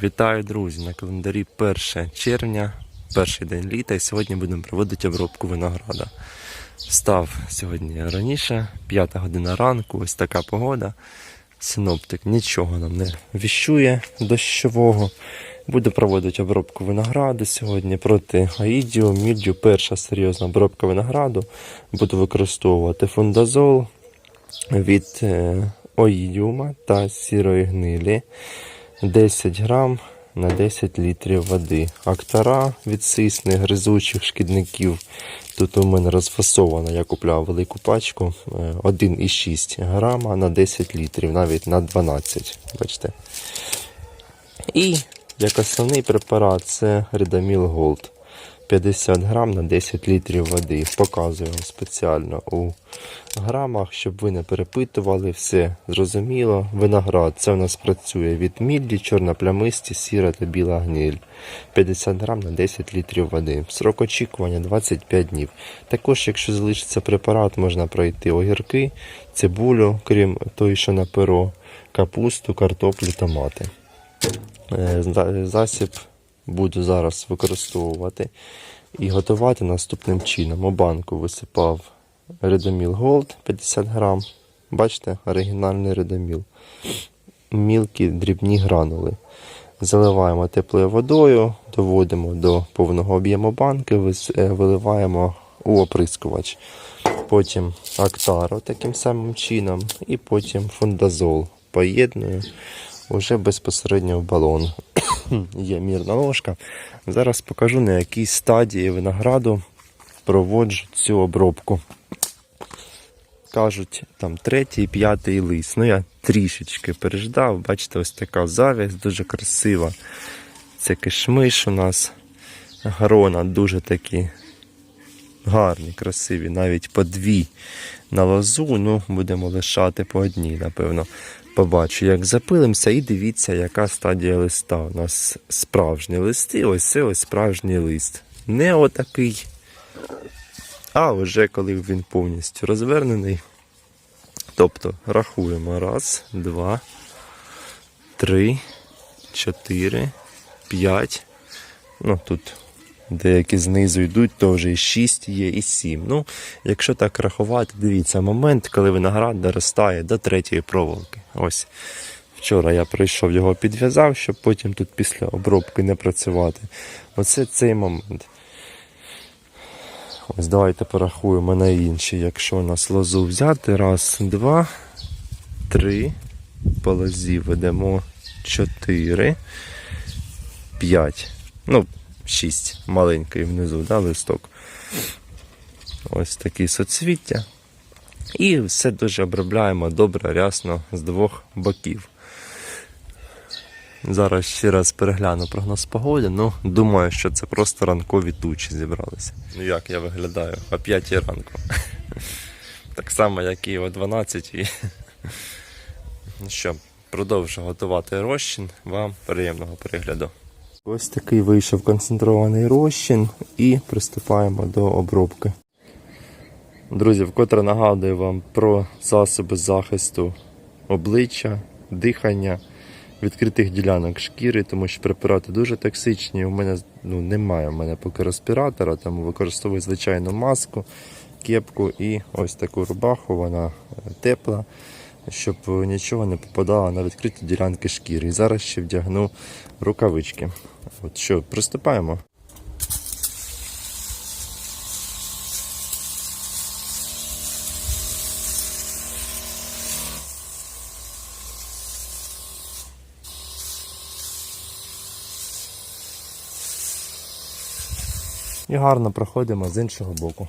Вітаю, друзі! На календарі 1 червня, перший день літа, і сьогодні будемо проводити обробку винограда. Встав сьогодні раніше, 5 година ранку, ось така погода. Синоптик нічого нам не віщує дощового. Буду проводити обробку винограду сьогодні проти аїдіо, мільдю. Перша серйозна обробка винограду. Буду використовувати фундазол від е, оїдіума та сірої гнилі. 10 грам на 10 літрів води. Актара від сисни, гризучих шкідників. Тут у мене розфасовано, я купляв велику пачку е, 1,6 грама на 10 літрів, навіть на 12. Бачите. І як основний препарат це Редаміл Голд. 50 грам на 10 літрів води. Показую вам спеціально у грамах, щоб ви не перепитували. Все зрозуміло. Виноград це у нас працює від міллі, чорна плямисті, сіра та біла гниль. 50 грам на 10 літрів води. Срок очікування 25 днів. Також, якщо залишиться препарат, можна пройти огірки, цибулю, крім той, що на перо, капусту, картоплю, томати. Е, Засіб буду зараз використовувати і готувати наступним чином. У банку висипав Редоміл Голд 50 грам. Бачите, оригінальний редоміл. Мілкі дрібні гранули. Заливаємо теплою водою, доводимо до повного об'єму банки, е, виливаємо у оприскувач. Потім актару таким самим чином, і потім фундазол поєдную уже безпосередньо в балон. Є мірна ложка. Зараз покажу на якій стадії винограду проводжу цю обробку. Кажуть, там третій, п'ятий лист. Ну я трішечки переждав. Бачите, ось така завість, дуже красива. Це кишмиш у нас. Грона дуже такі гарні, красиві, навіть по дві на лозу. Ну, будемо лишати по одній, напевно. Побачу, як запилимося, і дивіться, яка стадія листа. У нас справжні листи, ось це ось справжній лист. Не отакий. А вже коли він повністю розвернений. Тобто рахуємо раз, два, три, чотири, п'ять. Ну тут деякі знизу йдуть, то вже і 6 є, і 7. Ну, якщо так рахувати, дивіться, момент, коли виноград доростає до третьої проволоки. Ось. Вчора я прийшов його підв'язав, щоб потім тут після обробки не працювати. Оце цей момент. Ось давайте порахуємо на інші. Якщо у нас лозу взяти, раз, два, три, по лозі ведемо чотири, п'ять. Ну, шість. Маленький внизу, да, листок. Ось такі соцвіття. І все дуже обробляємо добре, рясно з двох боків. Зараз ще раз перегляну прогноз погоди. Ну, думаю, що це просто ранкові тучі зібралися. Ну як я виглядаю? О 5 ранку. Так само, як і о 12. І... Ну що, продовжу готувати розчин. Вам приємного перегляду. Ось такий вийшов концентрований розчин і приступаємо до обробки. Друзі, вкотре нагадую вам про засоби захисту обличчя, дихання, відкритих ділянок шкіри, тому що препарати дуже токсичні. У мене ну, немає в мене поки респіратора, тому використовую звичайну маску, кепку і ось таку рубаху, вона е, тепла, щоб нічого не попадало на відкриті ділянки шкіри. І зараз ще вдягну рукавички. От що, приступаємо. І гарно проходимо з іншого боку.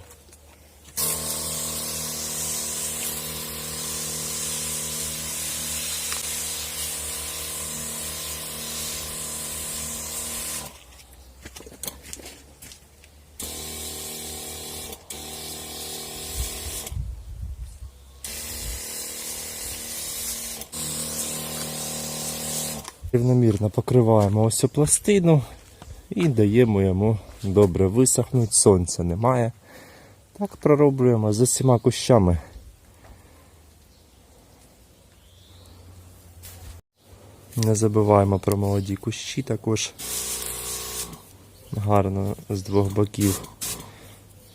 Рівномірно покриваємо ось цю пластину і даємо йому добре висохнути. Сонця немає. Так пророблюємо з усіма кущами. Не забуваємо про молоді кущі також. Гарно з двох боків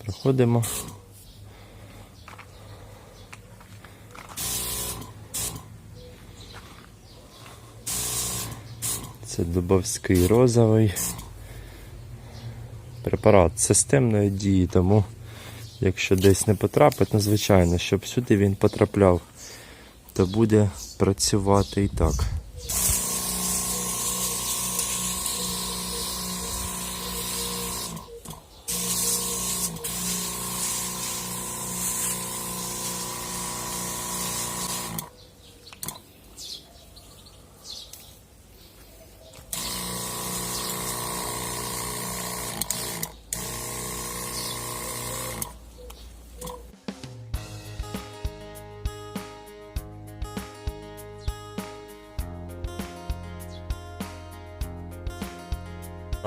проходимо. Це дубовський розовий препарат системної дії, тому якщо десь не потрапить, ну звичайно, щоб сюди він потрапляв, то буде працювати і так.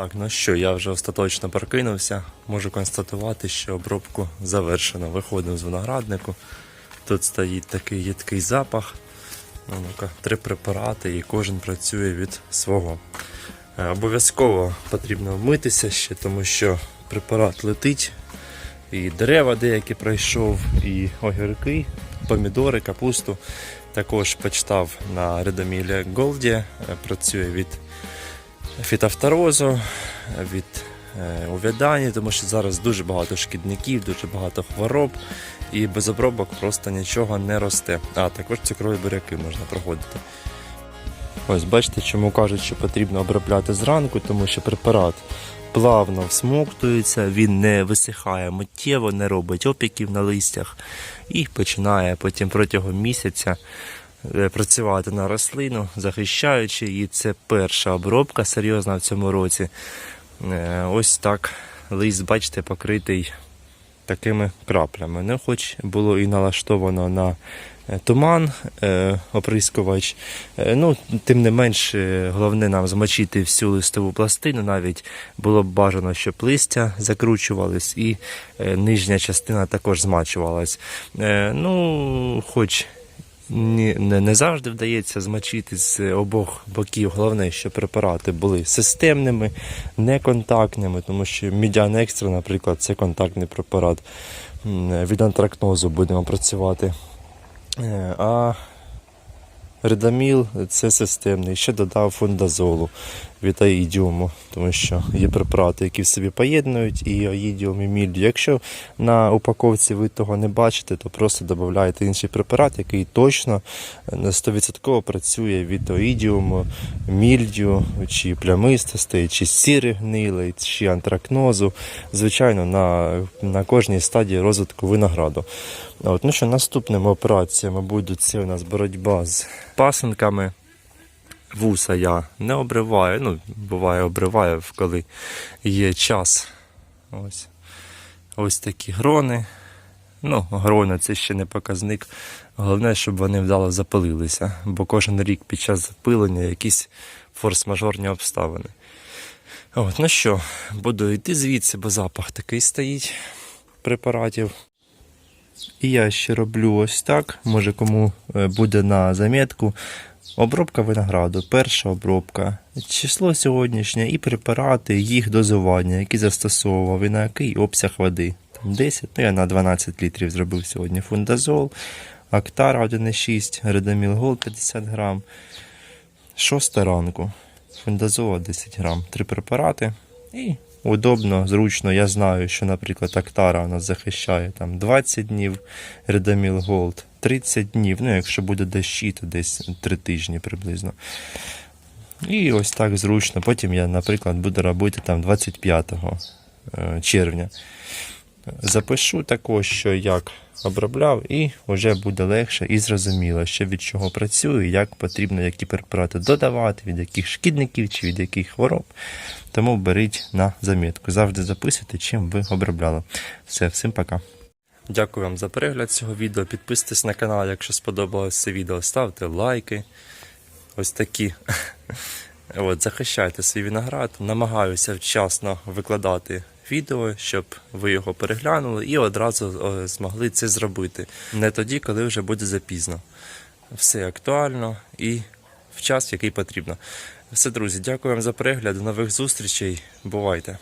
Так, ну що, я вже остаточно прокинувся. Можу констатувати, що обробку завершено. Виходимо з винограднику. Тут стоїть такий їдкий запах. Ну, ну-ка, три препарати, і кожен працює від свого. Е, Обов'язково потрібно вмитися ще, тому що препарат летить. І дерева деякі пройшов, і огірки, помідори, капусту. Також почитав на Редомілі Голді. Е, Працює від фітофторозу, від е, увядання, тому що зараз дуже багато шкідників, дуже багато хвороб, і без обробок просто нічого не росте. А також цукрові буряки можна проходити. Ось бачите, чому кажуть, що потрібно обробляти зранку, тому що препарат плавно всмоктується, він не висихає миттєво, не робить опіків на листях і починає потім протягом місяця е, працювати на рослину, захищаючи її. Це перша обробка серйозна в цьому році. Е, Ось так лист, бачите, покритий такими краплями. Ну, хоч було і налаштовано на е, туман, е, оприскувач. Е, ну, тим не менш, е, головне нам змочити всю листову пластину. Навіть було б бажано, щоб листя закручувались і е, нижня частина також змачувалась. Е, ну, хоч не, не завжди вдається змочити з обох боків. Головне, щоб препарати були системними, неконтактними, тому що мідян екстра, наприклад, це контактний препарат. Від антракнозу будемо працювати. Е, А редаміл це системний. Ще додав фундазолу від аїдіуму, тому що є препарати, які в собі поєднують і аїдіум, і мільдію. Якщо на упаковці ви того не бачите, то просто додаєте інший препарат, який точно е, на 100% працює від аїдіуму, мільдію, чи плямистостей, чи сіри гнилий, чи антракнозу. Звичайно, на, на кожній стадії розвитку винограду. От, ну що, наступними операціями будуть це у нас боротьба з пасенками. Вуса я не обриваю, ну, буває, обриваю, коли є час. Ось, ось такі грони. Ну, грони це ще не показник. Головне, щоб вони вдало запилилися, бо кожен рік під час запилення якісь форс-мажорні обставини. От, ну що, буду йти звідси, бо запах такий стоїть препаратів. І я ще роблю ось так. Може кому е, буде на замітку. Обробка винограду, перша обробка, число сьогоднішнє і препарати, їх дозування, які застосовував і на який обсяг води. Там 10, ну я на 12 літрів зробив сьогодні фундазол, Актара 1,6, Редаміл Гол 50 грам. Шоста ранку. Фундазола 10 грам. Три препарати. І удобно, зручно. Я знаю, що, наприклад, Актара нас захищає там 20 днів, Редаміл Голд 30 днів. Ну, якщо буде дощі, то десь 3 тижні приблизно. І ось так зручно. Потім я, наприклад, буду робити там 25 е, червня. Запишу також, що як обробляв, і вже буде легше і зрозуміло, що від чого працюю, як потрібно які препарати додавати, від яких шкідників чи від яких хвороб. Тому беріть на замітку. Завжди записуйте, чим ви обробляли. Все, всім пока. Дякую вам за перегляд цього відео. Підписуйтесь на канал, якщо сподобалось це відео, ставте лайки. Ось такі. От, захищайте свій виноград. Намагаюся вчасно викладати відео, щоб ви його переглянули і одразу е, змогли це зробити. Не тоді, коли вже буде запізно. Все актуально і в час, який потрібно. Все, друзі, дякую вам за перегляд. Нових зустрічей. Бувайте!